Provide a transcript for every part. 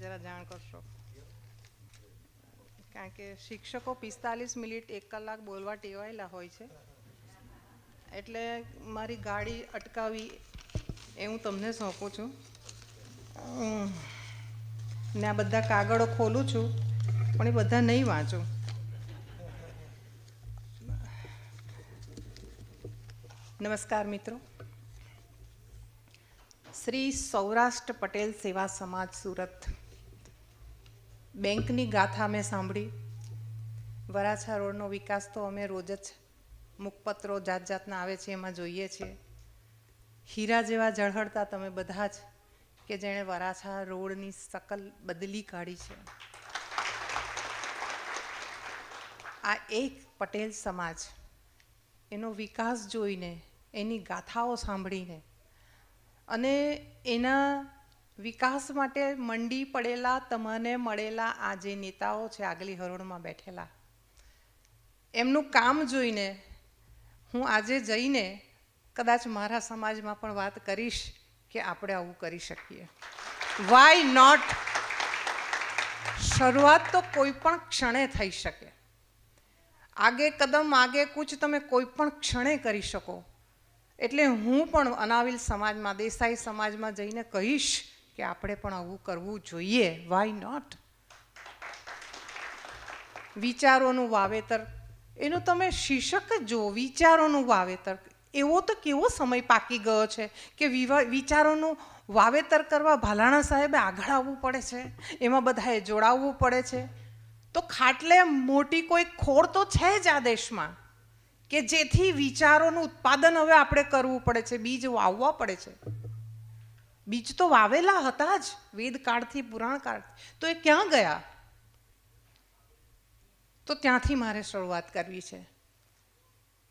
જરા જાણ કરશો. કારણ કે શિક્ષકો પિસ્તાલીસ મિનિટ એક કલાક બોલવા ટેવાયેલા હોય છે. એટલે મારી ગાડી અટકાવી એ હું તમને સોંપું છું. ને આ બધા કાગળો ખોલું છું, પણ એ બધા નહીં વાંચું. નમસ્કાર મિત્રો. શ્રી સૌરાષ્ટ્ર પટેલ સેવા સમાજ સુરત. બેંકની ગાથા મેં સાંભળી. વરાછા રોડનો વિકાસ તો અમે રોજ જ મુખપત્રો જાત જાતના આવે છે, એમાં જોઈએ છીએ હીરા જેવા ઝળહળતા તમે બધા જ કે જેણે વરાછા રોડની સકલ બદલી કાઢી છે. આ એક પટેલ સમાજ, એનો વિકાસ જોઈને, એની ગાથાઓ સાંભળીને અને એના વિકાસ માટે મંડી પડેલા, તમને મળેલા આ જે નેતાઓ છે, આગલી હરોળમાં બેઠેલા. એમનું કામ જોઈને હું આજે જઈને કદાચ મારા સમાજમાં પણ વાત કરીશ કે આપણે આવું કરી શકીએ. વાય નોટ શરૂઆત તો કોઈ પણ ક્ષણે થઈ શકે. આગે કદમ આગે કૂચ તમે કોઈ પણ ક્ષણે કરી શકો. એટલે હું પણ અનાવિલ સમાજમાં, દેસાઈ સમાજમાં જઈને કહીશ કે આપણે પણ આવું કરવું જોઈએ. વાય નોટ વિચારોનું વાવેતર. એનું તમે શીર્ષક જ વિચારોનું વાવેતર. એવો તો કેવો સમય પાકી ગયો છે કે વિચારોનું વાવેતર કરવા ભાલાણા સાહેબે આગળ આવવું પડે છે, એમાં બધાએ જોડાવવું પડે છે. તો ખાટલે મોટી કોઈ ખોડ તો છે જ આ દેશમાં કે જેથી વિચારોનું ઉત્પાદન હવે આપણે કરવું પડે છે, બીજ વાવવા પડે છે. બીજ તો વાવેલા હતા જ. વેદકાળથી પુરાણકાળથી તો એ ક્યાં ગયા? તો ત્યાંથી મારે શરૂઆત કરવી છે.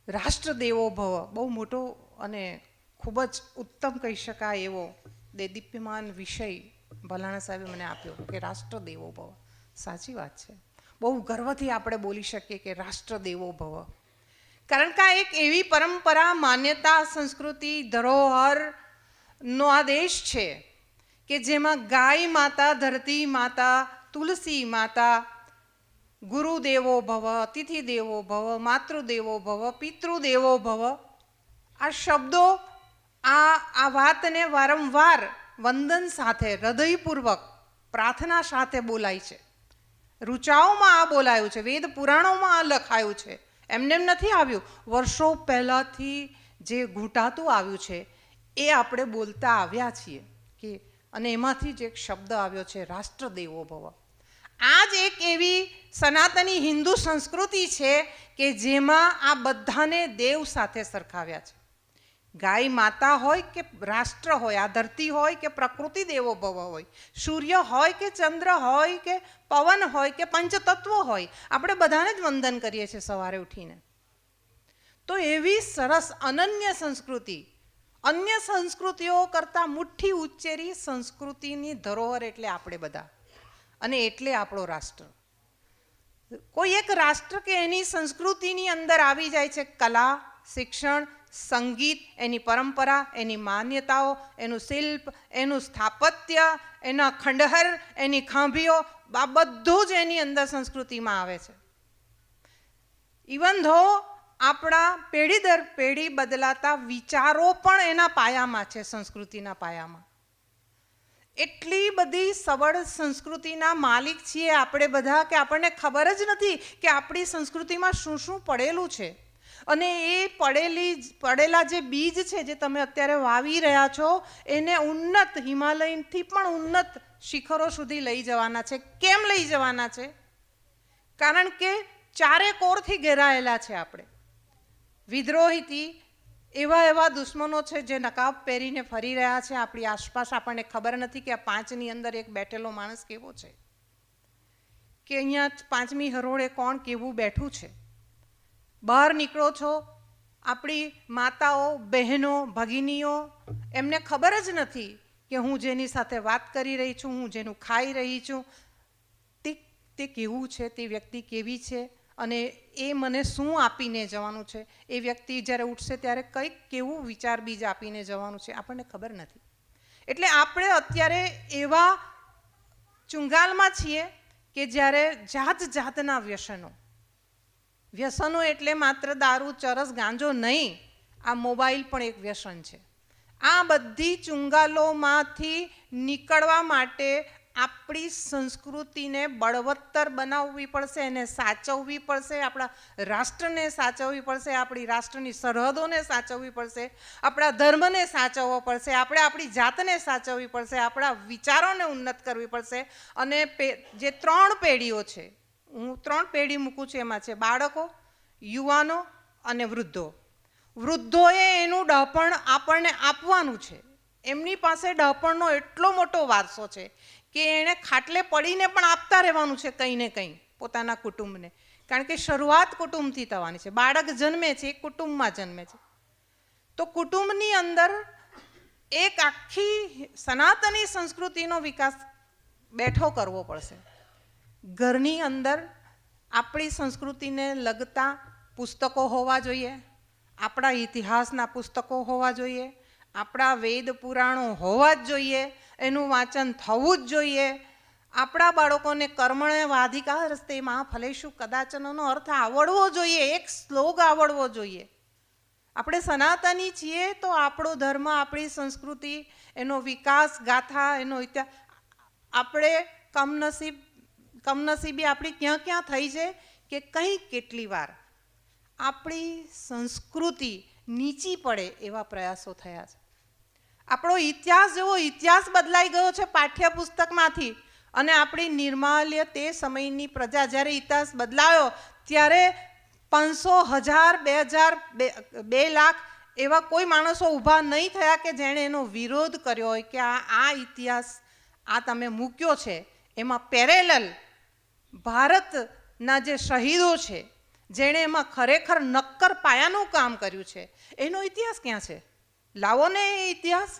રાષ્ટ્ર દેવો ભવ બહુ મોટો અને ખૂબ જ ઉત્તમ કહી શકાય એવો દેદીપ્યમાન વિષય ભલાણા સાહેબે મને આપ્યો કે રાષ્ટ્ર દેવો ભવ સાચી વાત છે. બહુ ગર્વથી આપણે બોલી શકીએ કે રાષ્ટ્ર દેવો ભવ કારણ કે આ એક એવી પરંપરા, માન્યતા, સંસ્કૃતિ, ધરોહર નો આ દેશ છે કે જેમાં ગાય માતા, ધરતી માતા, તુલસી માતા, ગુરુદેવો ભવ અતિથિ દેવો ભવ, માતૃદેવો ભવ, પિતૃદેવો ભવ, આ શબ્દો, આ આ વાતને વારંવાર વંદન સાથે, હૃદયપૂર્વક, પ્રાર્થના સાથે બોલાય છે. ઋચાઓમાં આ બોલાયું છે, વેદ પુરાણોમાં આ લખાયું છે. એમને એમ નથી આવ્યું. વર્ષો પહેલાંથી જે ઘૂંટાતું આવ્યું છે એ આપણે બોલતા આવ્યા છીએ કે, અને એમાંથી જ એક શબ્દ આવ્યો છે રાષ્ટ્ર દેવો ભવ. આ જ એક એવી સનાતની હિન્દુ સંસ્કૃતિ છે કે જેમાં આ બધાને દેવ સાથે સરખાવ્યા છે. ગાય માતા હોય કે રાષ્ટ્ર હોય, આ ધરતી હોય કે પ્રકૃતિ દેવો ભવ હોય, સૂર્ય હોય કે ચંદ્ર હોય કે પવન હોય કે પંચતત્વ હોય, આપણે બધાને જ વંદન કરીએ છીએ સવારે ઉઠીને. તો એવી સરસ અનન્ય સંસ્કૃતિ અન્ય સંસ્કૃતિઓ કરતાં મુઠ્ઠી ઉચ્ચેરી સંસ્કૃતિની ધરોહર એટલે આપણે બધા. અને એટલે આપણો રાષ્ટ્ર. કોઈ એક રાષ્ટ્ર કે એની સંસ્કૃતિની અંદર આવી જાય છે કલા, શિક્ષણ, સંગીત, એની પરંપરા, એની માન્યતાઓ, એનું શિલ્પ, એનું સ્થાપત્ય, એના ખંડહર, એની ખાંભીઓ, આ બધું જ એની અંદર સંસ્કૃતિમાં આવે છે. ઇવન ધો આપણા પેઢી દર પેઢી બદલાતા વિચારો પણ એના પાયામાં છે, સંસ્કૃતિના પાયામાં. એટલી બધી સબળ સંસ્કૃતિના માલિક છીએ આપણે બધા કે આપણને ખબર જ નથી કે આપણી સંસ્કૃતિમાં શું શું પડેલું છે. અને એ પડેલી પડેલા જે બીજ છે જે તમે અત્યારે વાવી રહ્યા છો, એને ઉન્નત હિમાલયથી પણ ઉન્નત શિખરો સુધી લઈ જવાના છે. કેમ લઈ જવાના છે? કારણ કે ચારે કોરથી ઘેરાયેલા છે આપણે. વિદ્રોહીથી એવા એવા દુશ્મનો છે જે નકાબ પહેરીને ફરી રહ્યા છે. આપણી આસપાસ આપણને ખબર નથી કે આ પાંચની અંદર એક બેઠેલો માણસ કેવો છે. કે અહીંયા પાંચમી હરોળે કોણ કેવું બેઠું છે? બહાર નીકળો છો. આપણી માતાઓ, બહેનો, ભગિનીઓ, એમને ખબર જ નથી કે હું જેની સાથે વાત કરી રહી છું, હું જેનું ખાઈ રહી છું. તે તે કેવું છે? તે વ્યક્તિ કેવી છે? અને એ મને શું આપીને જવાનું છે? એ વ્યક્તિ જ્યારે ઉઠશે ત્યારે કંઈક કેવું વિચાર બીજ આપીને જવાનું છે? આપણને ખબર નથી. એટલે આપણે અત્યારે એવા ચુંગાલમાં છીએ કે જ્યારે જાત જાતના વ્યસનો વ્યસનો એટલે માત્ર દારૂ, ચરસ, ગાંજો નહીં, આ મોબાઈલ પણ એક વ્યસન છે. આ બધી ચુંગાલોમાંથી નીકળવા માટે આપણી સંસ્કૃતિને બળવત્તર બનાવવી પડશે એને સાચવવી પડશે, આપણા રાષ્ટ્રને સાચવવી પડશે, આપણી રાષ્ટ્રની સરહદોને સાચવવી પડશે, આપણા ધર્મને સાચવવો પડશે, આપણે આપણી જાતને સાચવવી પડશે, આપણા વિચારોને ઉન્નત કરવી પડશે. અને જે ત્રણ પેઢીઓ છે, હું ત્રણ પેઢી મૂકું છું, એમાં છે બાળકો, યુવાનો અને વૃદ્ધો. વૃદ્ધોએ એનું ડહપણ આપણને આપવાનું છે. એમની પાસે ડહપણનો એટલો મોટો વારસો છે કે એણે ખાટલે પડીને પણ આપતા રહેવાનું છે કંઈ ને કંઈ પોતાના કુટુંબને. કારણ કે શરૂઆત કુટુંબથી થવાની છે. બાળક જન્મે છે, એ કુટુંબમાં જન્મે છે. તો કુટુંબની અંદર એક આખી સનાતની સંસ્કૃતિનો વિકાસ બેઠો કરવો પડશે. ઘરની અંદર આપણી સંસ્કૃતિને લગતા પુસ્તકો હોવા જોઈએ, આપણા ઇતિહાસના પુસ્તકો હોવા જોઈએ આપણા વેદ પુરાણો હોવા જ જોઈએ, એનું વાંચન થવું જ જોઈએ. આપણા બાળકોને કર્મણે વાધિકા રસ્તે માં ફલેશું કદાચનનો અર્થ આવડવો જોઈએ, એક શ્લોક આવડવો જોઈએ. આપણે સનાતની છીએ તો આપણો ધર્મ, આપણી સંસ્કૃતિ, એનો વિકાસ, ગાથા, એનો ઇતિહાસ આપણે કમનસીબ, કમનસીબી આપણી ક્યાં ક્યાં થઈ છે કે કંઈ કેટલી વાર. આપણી સંસ્કૃતિ નીચી પડે એવા પ્રયાસો થયા છે. આપણો ઇતિહાસ જેવો ઇતિહાસ બદલાઈ ગયો છે પાઠ્યપુસ્તકમાંથી. અને આપણી નિર્માલ્ય તે સમયની પ્રજા જ્યારે ઇતિહાસ બદલાયો, ત્યારે પાંચસો હજાર, બે હજાર, બે લાખ એવા કોઈ માણસો ઊભા નહીં થયા કે જેણે એનો વિરોધ કર્યો હોય કે આ આ ઇતિહાસ આ તમે મૂક્યો છે. એમાં પેરેલલ ભારતના જે શહીદો છે, જેણે એમાં ખરેખર નક્કર પાયાનું કામ કર્યું છે. એનો ઇતિહાસ ક્યાં છે? લાવો ને એ ઇતિહાસ?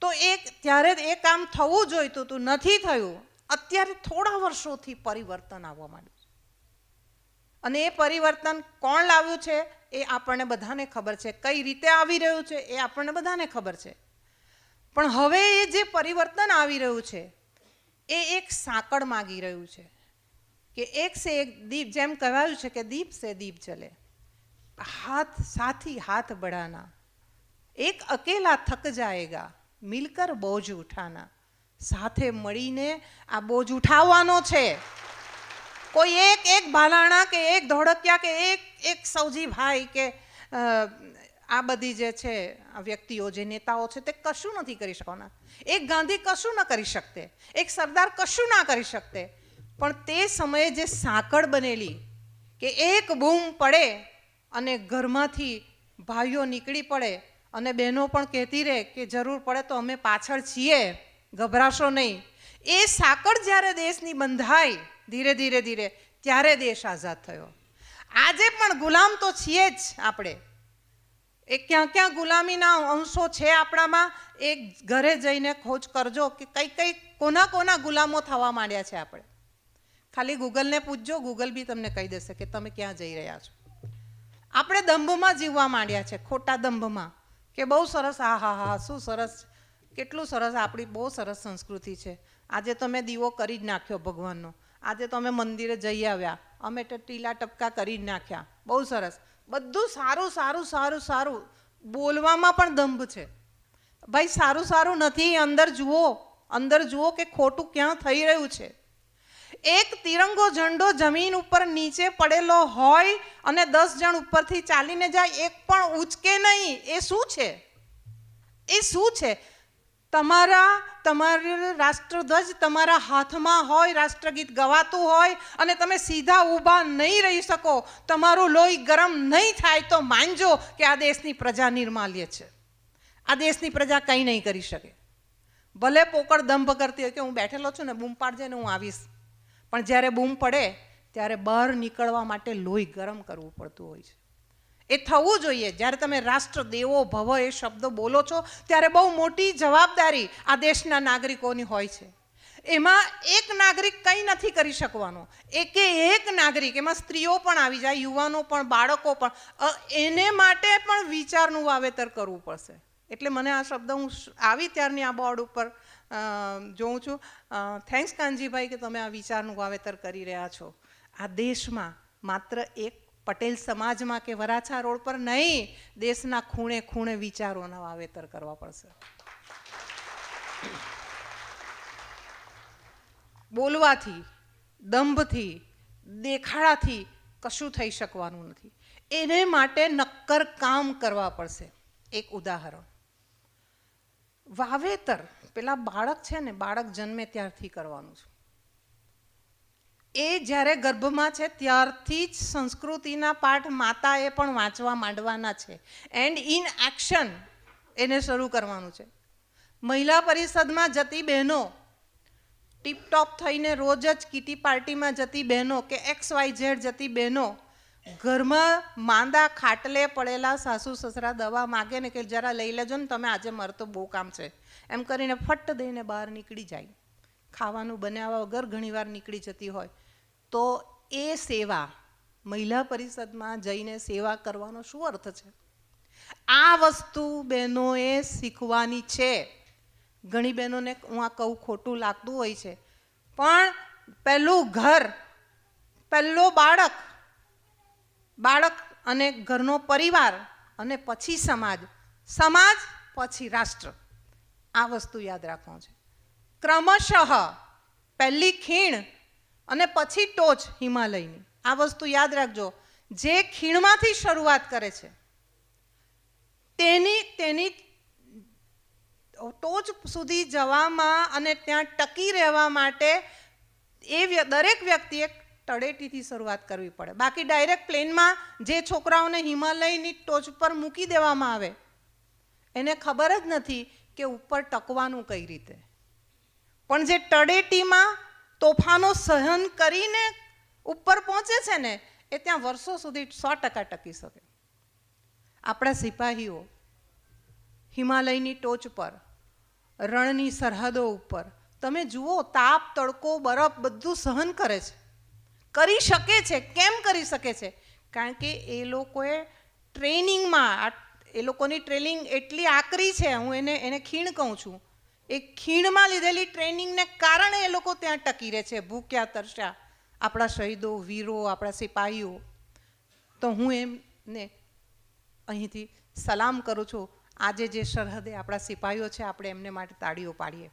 તો એક, ત્યારે એ કામ થવું જોઈતું હતું નથી થયું. અત્યારે થોડા વર્ષોથી પરિવર્તન આવવા માંડ્યું અને એ પરિવર્તન કોણ લાવ્યું છે? એ આપણને બધાને ખબર છે. કઈ રીતે આવી રહ્યું છે? એ આપણને બધાને ખબર છે. પણ હવે એ જે પરિવર્તન આવી રહ્યું છે, એ એક સાંકળ માગી રહ્યું છે. કે એક સે એક દીપ, જેમ કહેવાયું છે કે દીપ સે દીપ જલે. હાથ, સાથી હાથ બઢાના. એક અકેલા થક જાયગા, મિલકર બોજ ઉઠાના. સાથે મળીને આ બોજ ઉઠાવવાનો છે. કોઈ એક એક ભાલાણા કે એક ધોળકિયા કે એક એક સૌજી ભાઈ કે આ બધી જે છે વ્યક્તિઓ, જે નેતાઓ છે, તે કશું નથી કરી શકવાના. એક ગાંધી કશું ન કરી શકતે. એક સરદાર કશું ના કરી શકતે. પણ તે સમયે જે સાંકળ બનેલી કે એક બૂમ પડે અને ઘરમાંથી ભાઈઓ નીકળી પડે અને બહેનો પણ કહેતી રહે કે જરૂર પડે તો અમે પાછળ છીએ, ગભરાશો નહીં. એ સાંકળ જ્યારે દેશની બંધાઈ ધીરે ધીરે ધીરે, ત્યારે દેશ આઝાદ થયો. આજે પણ ગુલામ તો છીએ જ આપણે. એ ક્યાં ક્યાં ગુલામીના અંશો છે આપણામાં, એ ઘરે જઈને ખોજ કરજો કે કઈ કઈ કોના કોના ગુલામો થવા માંડ્યા છે આપણે. ખાલી ગૂગલને પૂછજો, ગૂગલ બી તમને કહી દેશે કે તમે ક્યાં જઈ રહ્યા છો. આપણે દંભમાં જીવવા માંડ્યા છે, ખોટા દંભમાં. કે બહુ સરસ, હા હા હા, શું સરસ, કેટલું સરસ, આપણી બહુ સરસ સંસ્કૃતિ છે. આજે તો મેં દીવો કરી જ નાખ્યો ભગવાનનો. આજે તો અમે મંદિરે જઈ આવ્યા. અમે તો ટીલા ટપકા કરી જ નાખ્યા. બહુ સરસ. બધું સારું સારું સારું સારું. બોલવામાં પણ દંભ છે. ભાઈ, સારું સારું નથી. અંદર જુઓ. અંદર જુઓ કે ખોટું ક્યાં થઈ રહ્યું છે. એક તિરંગો ઝંડો જમીન ઉપર નીચે પડેલો હોય અને દસ જણ ઉપરથી ચાલીને જાય, એક પણ ઉચકે નહીં. એ શું છે? એ શું છે? તમારા, તમારું રાષ્ટ્રધ્વજ તમારા હાથમાં હોય, રાષ્ટ્રગીત ગવાતું હોય અને તમે સીધા ઊભા નહીં રહી શકો, તમારું લોહી ગરમ નહીં થાય તો માનજો કે આ દેશની પ્રજા નિર્માલ્ય છે. આ દેશની પ્રજા કંઈ નહીં કરી શકે. ભલે પોકળ દંભ કરતી હોય કે હું બેઠેલો છું ને બૂમ પાડજે ને હું આવીશ. પણ જ્યારે બૂમ પડે, ત્યારે બહાર નીકળવા માટે લોહી ગરમ કરવું પડતું હોય છે. એ થવું જોઈએ. જ્યારે તમે રાષ્ટ્ર, દેવો, ભવ એ શબ્દ બોલો છો, ત્યારે બહુ મોટી જવાબદારી આ દેશના નાગરિકોની હોય છે. એમાં એક નાગરિક કંઈ નથી કરી શકવાનો. એકે એક નાગરિક, એમાં સ્ત્રીઓ પણ આવી જાય, યુવાનો પણ, બાળકો પણ. એને માટે પણ વિચારનું વાવેતર કરવું પડશે. એટલે મને આ શબ્દ હું આવી ત્યારની આ બોર્ડ ઉપર જોઉં છું. થેન્ક્સ કાનજીભાઈ કે તમે આ વિચારનું વાવેતર કરી રહ્યા છો. આ દેશમાં માત્ર એક પટેલ સમાજમાં કે વરાછા રોડ પર નહીં, દેશના ખૂણે ખૂણે વિચારોના વાવેતર કરવા પડશે. બોલવાથી, દંભથી, દેખાડાથી કશું થઈ શકવાનું નથી. એને માટે નક્કર કામ કરવા પડશે. એક ઉદાહરણ. વાવેતર પેલા બાળક છે ને, બાળક જન્મે ત્યારથી કરવાનું છે. એ જ્યારે ગર્ભમાં છે, ત્યારથી જ સંસ્કૃતિના પાઠ માતાએ પણ વાંચવા માંડવાના છે. એન્ડ ઇન એક્શન એને શરૂ કરવાનું છે. મહિલા પરિષદમાં જતી બહેનો ટીપટોપ થઈને રોજ જ કીટી પાર્ટીમાં જતી બહેનો કે એક્સ વાય ઝેડ જતી બહેનો ઘરમાં માંદા ખાટલે પડેલા સાસુ સસરા દવા માગે ને કે જરા લઈ લેજો ને તમે આજે મરતો બહુ કામ છે. એમ કરીને ફટ દઈને બહાર નીકળી જાય. ખાવાનું બનાવ્યા વગર ઘણીવાર નીકળી જતી હોય. તો એ સેવા મહિલા પરિષદમાં જઈને સેવા કરવાનો શું અર્થ છે? આ વસ્તુ બહેનોએ શીખવાની છે. ઘણી બહેનોને હું આ કહું ખોટું લાગતું હોય છે. પણ પહેલું ઘર, પહેલો બાળક બાળક અને ઘરનો પરિવાર અને પછી સમાજ. સમાજ, પછી રાષ્ટ્ર. આ વસ્તુ યાદ રાખવાનું છે. ક્રમશઃ પહેલી ખીણ અને પછી ટોચ હિમાલયની. આ વસ્તુ યાદ રાખજો. જે ખીણમાંથી શરૂઆત કરે છે, તેની તેની ટોચ સુધી જવામાં અને ત્યાં ટકી રહેવા માટે એ દરેક વ્યક્તિએ તળેટીથી શરૂઆત કરવી પડે. બાકી ડાયરેક્ટ પ્લેનમાં જે છોકરાઓને હિમાલયની ટોચ પર મૂકી દેવામાં આવે, એને ખબર જ નથી કે ઉપર ટકવાનું કઈ રીતે. પણ જે તળેટીમાં તોફાનો સહન કરીને ઉપર પહોંચે છે ને, એ ત્યાં વર્ષો સુધી સો ટકા ટકી શકે. આપણા સિપાહીઓ હિમાલયની ટોચ પર, રણની સરહદો ઉપર, તમે જુઓ તાપ, તડકો, બરફ બધું સહન કરે છે. કરી શકે છે, કેમ કરી શકે છે? કારણ કે એ લોકોએ ટ્રેનિંગમાં એ લોકોની ટ્રેનિંગ એટલી આકરી છે, હું એને એને ખીણ કહું છું. એ ખીણમાં લીધેલી ટ્રેનિંગને કારણે એ લોકો ત્યાં ટકી રહે છે, ભૂખ્યા, તરસ્યા, આપણા શહીદો, વીરો, આપણા સિપાહીઓ. તો હું એમને અહીંથી સલામ કરું છું. આજે જે સરહદે આપણા સિપાહીઓ છે, આપણે એમને માટે તાળીઓ પાડીએ.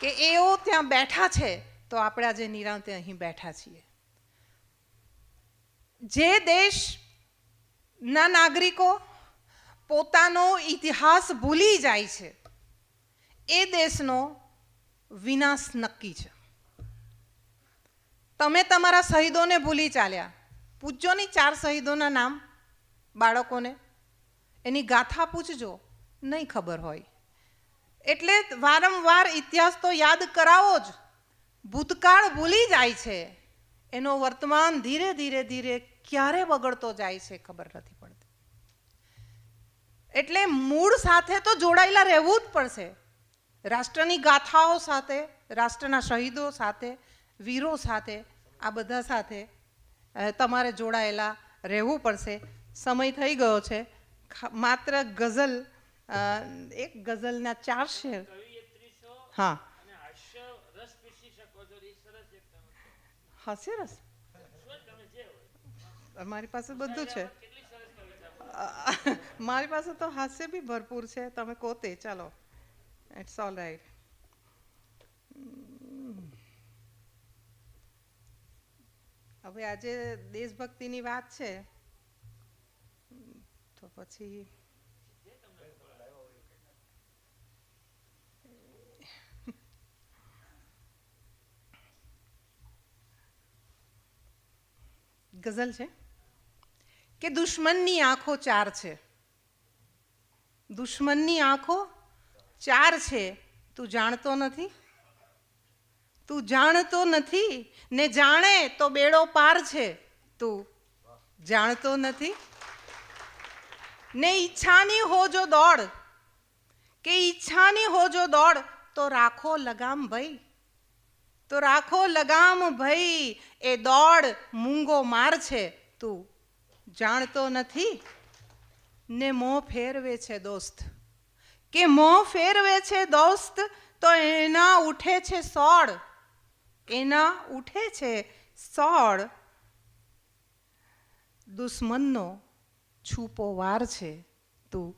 કે એઓ ત્યાં બેઠા છે, તો આપણે આજે નિરાંતે અહીં બેઠા છીએ. જે દેશના નાગરિકો પોતાનો ઇતિહાસ ભૂલી જાય છે, એ દેશનો વિનાશ નક્કી છે. તમે તમારા શહીદોને ભૂલી ચાલ્યા. પૂછજો ની ચાર શહીદોના નામ બાળકોને. એની ગાથા પૂછજો. નહીં ખબર હોય. એટલે વારંવાર ઇતિહાસ તો યાદ કરાવો જ. ભૂતકાળ ભૂલી જાય છે. એનો વર્તમાન ધીરે ધીરે ધીરે ક્યારે બગડતો જાય છે ખબર નથી પડતી. એટલે મૂળ સાથે તો જોડાયેલા રહેવું જ પડશે. રાષ્ટ્રની ગાથાઓ સાથે, રાષ્ટ્રના શહીદો સાથે, વીરો સાથે, આ બધા સાથે તમારે જોડાયેલા રહેવું પડશે. સમય થઈ ગયો છે. માત્ર ગઝલ એક ગઝલના ચાર શેર. હા. હાસ્ય રસ મારી પાસે બધું છે. મારી પાસે તો હાસ્ય બી ભરપૂર છે. તમે કોતે, ચાલો. ઇટ્સ ઓલ રાઈટ હવે આજે દેશભક્તિની વાત છે. તો પછી ગઝલ છે? કે દુશ્મનની આંખો ચાર છે? દુશ્મનની આંખો ચાર છે, તું જાણતો નથી? તું જાણતો નથી? ને જાણે તો બેડો પાર છે, તું જાણતો નથી? ને ઈચ્છાની હો જો દોડ, કે ઈચ્છાની હો જો દોડ તો રાખો લગામ ભાઈ? તો રાખો લગામ ભાઈ, એ દોડ મૂંગો માર છે. તું જાણતો નથી ને મોં ફેરવે છે દોસ્ત. કે મોં ફેરવે છે દોસ્ત, તો એના ઉઠે છે સોળ. એના ઉઠે છે સોળ. દુશ્મનનો છૂપો વાર છે. તું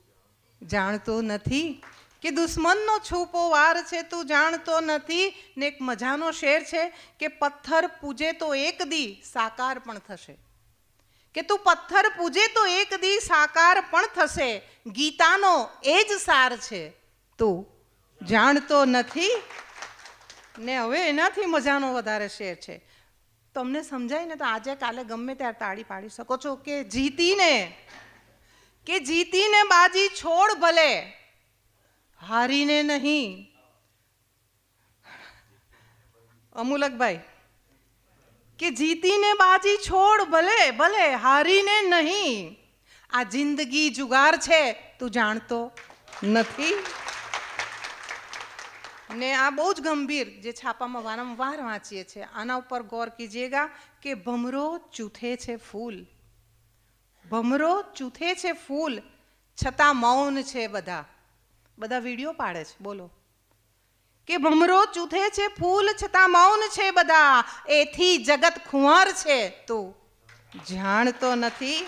જાણતો નથી કે દુશ્મનનો છૂપો વાર છે, તું જાણતો નથી. ને એક મજાનો શેર છે કે પથ્થર પૂજે તો એક દી સાકાર પણ થશે. કે તું પથ્થર પૂજે તો એક દી સાકાર પણ થશે. ગીતાનો એ જ સાર છે. તું જાણતો નથી. ને હવે એનાથી મજાનો વધારે શેર છે. તમને સમજાય ને તો આજે કાલે ગમે ત્યારે તાળી પાડી શકો છો કે જીતીને કે જીતીને બાજી છોડ ભલે. હારીને નહીં. અમુલકભાઈ, કે જીતીને બાજી છોડ ભલે ભલે, હારીને નહીં. આ જિંદગી જુગાર છે, તું જાણતો નથી. ને આ બહુ જ ગંભીર જે છાપામાં વારંવાર વાંચીએ છીએ આના ઉપર ગૌર કીજીએગા કે ભમરો ચૂથે છે ફૂલ. ભમરો ચૂથે છે ફૂલ. છતાં મૌન છે બધા. બધા વીડિયો પાડે છે, બોલો. કે ભમરો ચૂથે છે, ફૂલ છતાં મૌન છે બધા. એથી જગત ખુંવાર છે તું. જાણતો નથી.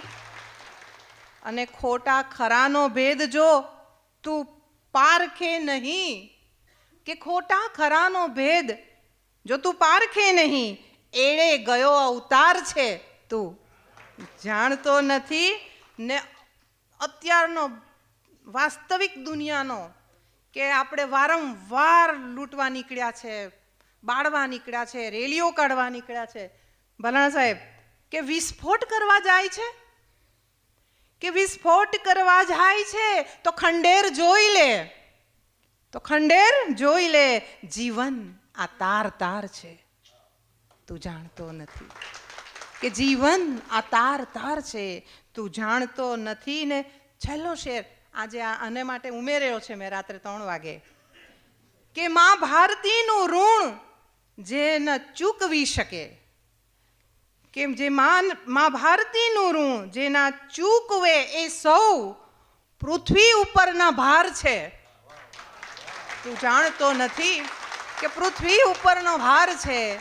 અને ખોટા ખરાનો ભેદ જો તું પારખે નહીં, કે ખોટા ખરાનો ભેદ જો તું પારખે નહીં એળે ગયો અવતાર છે તું. જાણતો નથી ને અત્યારનો વાસ્તવિક દુનિયાનો કે આપણે વારંવાર લૂંટવા નીકળ્યા છે, બાળવા નીકળ્યા છે, રેલીઓ કાઢવા નીકળ્યા છે. ભલાણા સાહેબ, કે વિસ્ફોટ કરવા જાય છે? કે વિસ્ફોટ કરવા જાય છે? તો ખંડેર જોઈ લે. તો ખંડેર જોઈ લે, જીવન આ તાર તાર છે. તું જાણતો નથી. કે જીવન આ તાર તાર છે, તું જાણતો નથી ને છેલ્લો શેર આજે આને માટે ઉમેર્યો છે મેં રાત્રે ત્રણ વાગે કે માં ભારતીનું ઋણ જે ન ચૂકવી શકે, કેમ જે માન, માં ભારતીનું ઋણ જેના ચૂકવે એ સૌ પૃથ્વી ઉપરના ભાર છે. તું જાણતો નથી કે પૃથ્વી ઉપરનો ભાર છે.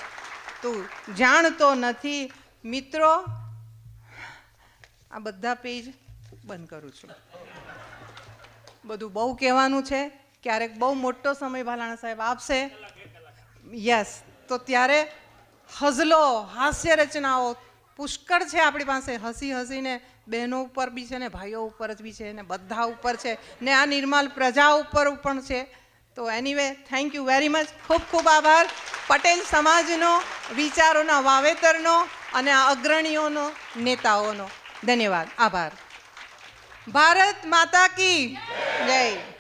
તું જાણતો નથી. મિત્રો, આ બધા પેજ બંધ કરું છું. બધું બહુ કહેવાનું છે. ક્યારેક બહુ મોટો સમય ભાલાણા સાહેબ આપશે. યસ તો ત્યારે હઝલો, હાસ્ય રચનાઓ, પુષ્કળ છે આપણી પાસે. હસી હસીને બહેનો ઉપર બી છે ને, ભાઈઓ ઉપર બી છે ને, બધા ઉપર છે ને, આ નિર્મલ પ્રજા ઉપર પણ છે. તો anyway thank you very much ખૂબ ખૂબ આભાર. પટેલ સમાજનો, વિચારોના વાવેતરનો અને અગ્રણીઓનો, નેતાઓનો. ધન્યવાદ. આભાર. ભારત માતા કી જય.